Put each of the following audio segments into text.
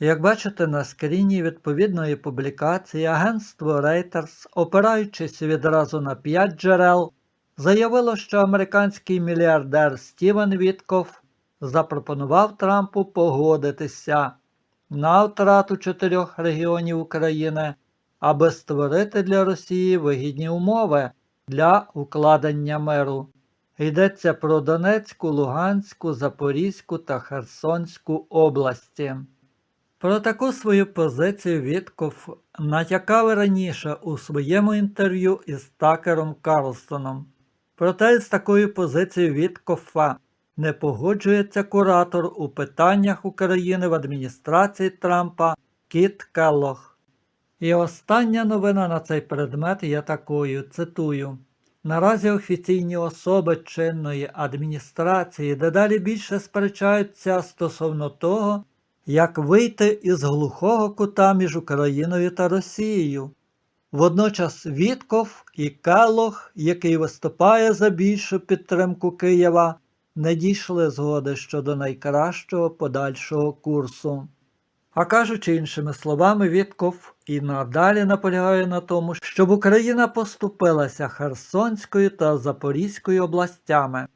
Як бачите на скріні відповідної публікації, агентство Reuters, опираючись відразу на п'ять джерел, заявило, що американський мільярдер Стівен Вітков запропонував Трампу погодитися на втрату чотирьох регіонів України, аби створити для Росії вигідні умови для укладення миру. Йдеться про Донецьку, Луганську, Запорізьку та Херсонську області. Про таку свою позицію Вітков натякав раніше у своєму інтерв'ю із Такером Карлсоном. Проте з такою позицією Віткофа не погоджується куратор у питаннях України в адміністрації Трампа Кіт Келлох. І остання новина на цей предмет є такою, цитую. Наразі офіційні особи чинної адміністрації дедалі більше сперечаються стосовно того, як вийти із глухого кута між Україною та Росією. Водночас Вітков і Келох, який виступає за більшу підтримку Києва, не дійшли згоди щодо найкращого подальшого курсу. А кажучи іншими словами, Вітков і надалі наполягає на тому, щоб Україна поступилася Херсонською та Запорізькою областями.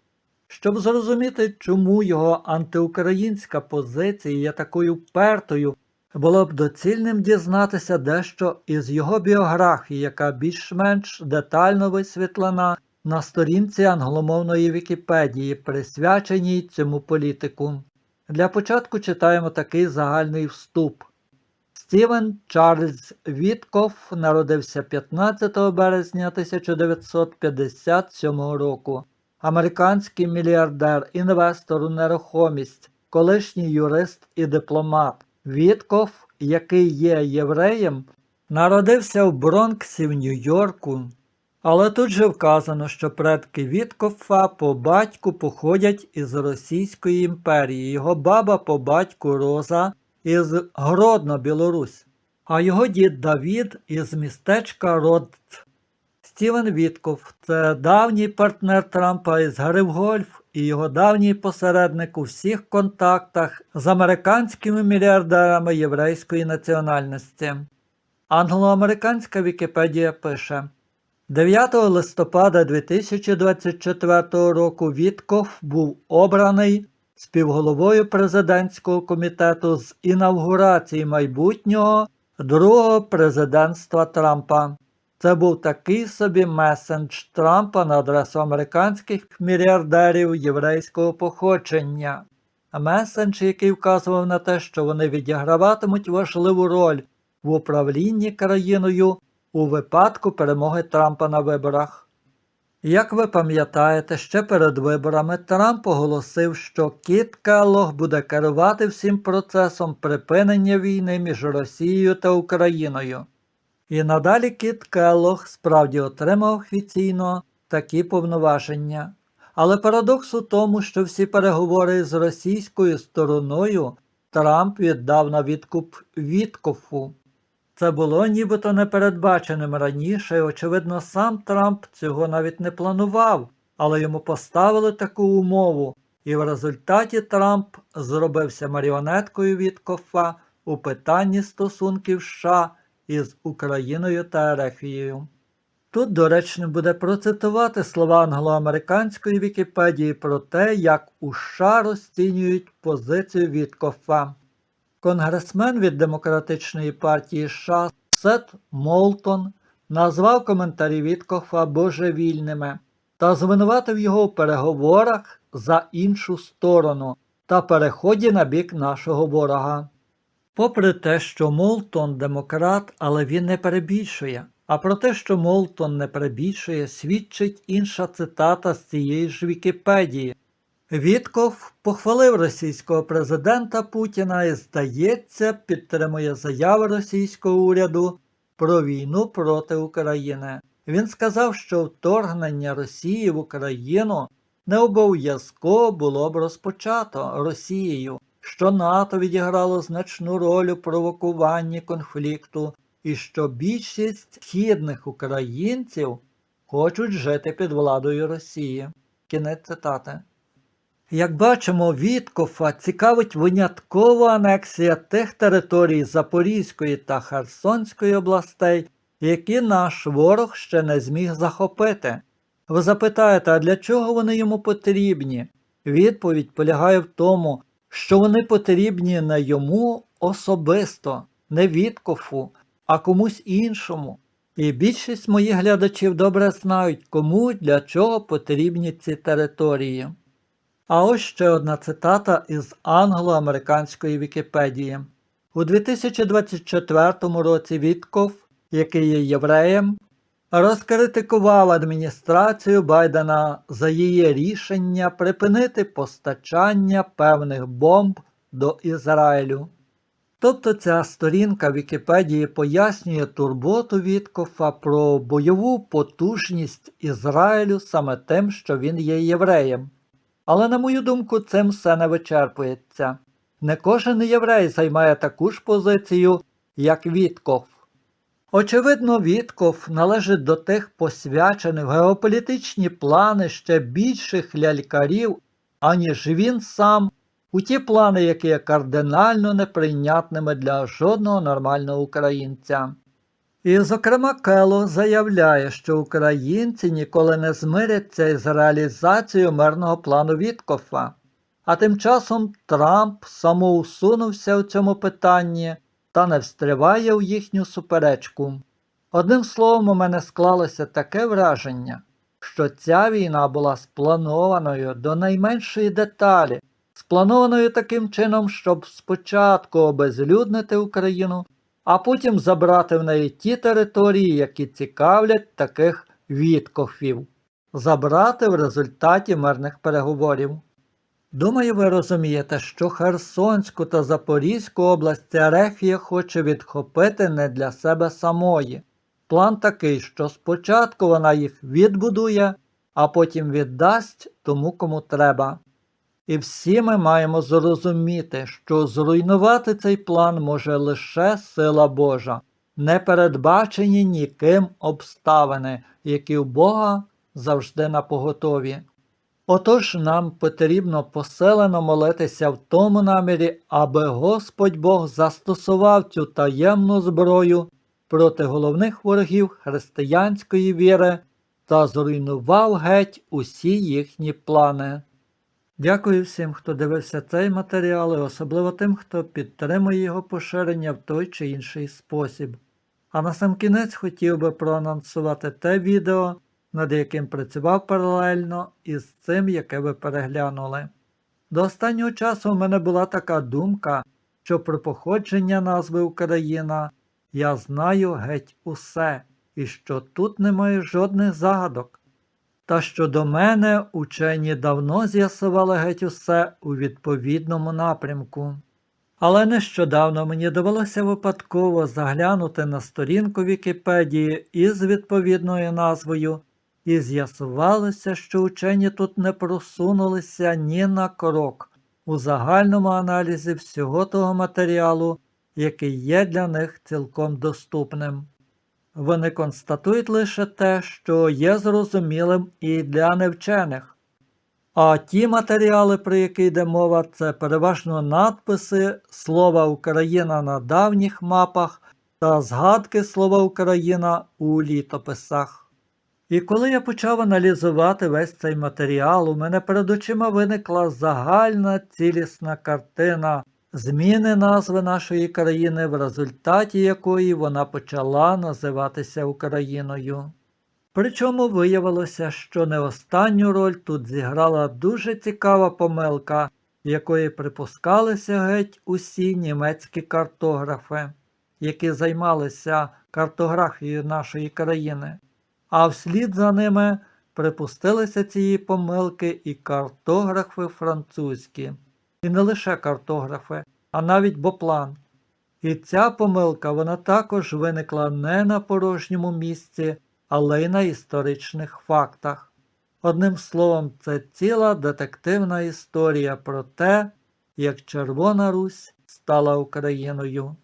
Щоб зрозуміти, чому його антиукраїнська позиція є такою впертою, було б доцільним дізнатися дещо із його біографії, яка більш-менш детально висвітлена на сторінці англомовної Вікіпедії, присвяченій цьому політику. Для початку читаємо такий загальний вступ. Стівен Чарльз Віткоф народився 15 березня 1957 року. Американський мільярдер, інвестор у нерухомість, колишній юрист і дипломат. Віткоф, який є євреєм, народився в Бронксі в Нью-Йорку. Але тут же вказано, що предки Віткофа по батьку походять із Російської імперії, його баба по батьку Роза із Гродно, Білорусь, а його дід Давід із містечка Родц. Стівен Вітков це давній партнер Трампа із гри гольф і його давній посередник у всіх контактах з американськими мільярдерами єврейської національності. Англоамериканська Вікіпедія пише. 9 листопада 2024 року Вітков був обраний співголовою президентського комітету з інавгурації майбутнього другого президентства Трампа. Це був такий собі месендж Трампа на адресу американських мільярдерів єврейського походження. Месендж, який вказував на те, що вони відіграватимуть важливу роль в управлінні країною у випадку перемоги Трампа на виборах. Як ви пам'ятаєте, ще перед виборами Трамп оголосив, що Кіт Келлог буде керувати всім процесом припинення війни між Росією та Україною. І надалі Кіт Келлог справді отримав офіційно такі повноваження. Але парадокс у тому, що всі переговори з російською стороною Трамп віддав на відкуп Віткофу. Це було нібито непередбаченим раніше, і, очевидно, сам Трамп цього навіть не планував, але йому поставили таку умову, і в результаті Трамп зробився маріонеткою Віткофа у питанні стосунків США із Україною та Ерефією. Тут доречним буде процитувати слова англоамериканської Вікіпедії про те, як у США розцінюють позицію Віткофа. Конгресмен від Демократичної партії США Сет Молтон назвав коментарі Віткофа божевільними та звинуватив його в переговорах за іншу сторону та переході на бік нашого ворога. Попри те, що Молтон демократ, але він не перебільшує. А про те, що Молтон не перебільшує, свідчить інша цитата з цієї ж Вікіпедії. Вітков похвалив російського президента Путіна і, здається, підтримує заяви російського уряду про війну проти України. Він сказав, що вторгнення Росії в Україну не обов'язково було б розпочато Росією, що НАТО відіграло значну роль у провокуванні конфлікту, і що більшість східних українців хочуть жити під владою Росії. Кінець цитати. Як бачимо, Віткофа цікавить винятково анексія тих територій Запорізької та Херсонської областей, які наш ворог ще не зміг захопити. Ви запитаєте, а для чого вони йому потрібні? Відповідь полягає в тому, що вони потрібні не йому особисто, не Віткофу, а комусь іншому. І більшість моїх глядачів добре знають, кому для чого потрібні ці території. А ось ще одна цитата із англо-американської Вікіпедії. У 2024 році Вітков, який є євреєм, розкритикував адміністрацію Байдена за її рішення припинити постачання певних бомб до Ізраїлю. Тобто ця сторінка Вікіпедії пояснює турботу Віткофа про бойову потужність Ізраїлю саме тим, що він є євреєм. Але, на мою думку, цим все не вичерпується. Не кожен єврей займає таку ж позицію, як Вітков. Очевидно, Вітков належить до тих посвячених геополітичні плани ще більших лялькарів, аніж він сам, у ті плани, які є кардинально неприйнятними для жодного нормального українця. І, зокрема, Кело заявляє, що українці ніколи не змиряться із реалізацією мирного плану Віткофа. А тим часом Трамп самоусунувся у цьому питанні та не встриває у їхню суперечку. Одним словом, у мене склалося таке враження, що ця війна була спланованою до найменшої деталі, спланованою таким чином, щоб спочатку обезлюднити Україну, а потім забрати в неї ті території, які цікавлять таких відкофів, забрати в результаті мирних переговорів. Думаю, ви розумієте, що Херсонську та Запорізьку область Ерефія хоче відхопити не для себе самої. План такий, що спочатку вона їх відбудує, а потім віддасть тому, кому треба. І всі ми маємо зрозуміти, що зруйнувати цей план може лише сила Божа, не передбачені ніким обставини, які у Бога завжди на поготові. Отож нам потрібно поселено молитися в тому намірі, аби Господь Бог застосував цю таємну зброю проти головних ворогів християнської віри та зруйнував геть усі їхні плани. Дякую всім, хто дивився цей матеріал, і особливо тим, хто підтримує його поширення в той чи інший спосіб. А на сам кінець хотів би проанонсувати те відео, над яким працював паралельно із цим, яке ви переглянули. До останнього часу в мене була така думка, що про походження назви Україна я знаю геть усе, і що тут немає жодних загадок. Та що до мене учені давно з'ясували геть усе у відповідному напрямку. Але нещодавно мені довелося випадково заглянути на сторінку Вікіпедії із відповідною назвою, і з'ясувалося, що учені тут не просунулися ні на крок у загальному аналізі всього того матеріалу, який є для них цілком доступним. Вони констатують лише те, що є зрозумілим і для невчених. А ті матеріали, про які йде мова, це переважно надписи слова Україна на давніх мапах та згадки слова Україна у літописах. І коли я почав аналізувати весь цей матеріал, у мене перед очима виникла загальна цілісна картина зміни назви нашої країни, в результаті якої вона почала називатися Україною. Причому виявилося, що не останню роль тут зіграла дуже цікава помилка, якої припускалися геть усі німецькі картографи, які займалися картографією нашої країни, а вслід за ними припустилися цієї помилки і картографи французькі. І не лише картографи, а навіть боплан. І ця помилка вона також виникла не на порожньому місці, але й на історичних фактах. Одним словом, це ціла детективна історія про те, як Червона Русь стала Україною.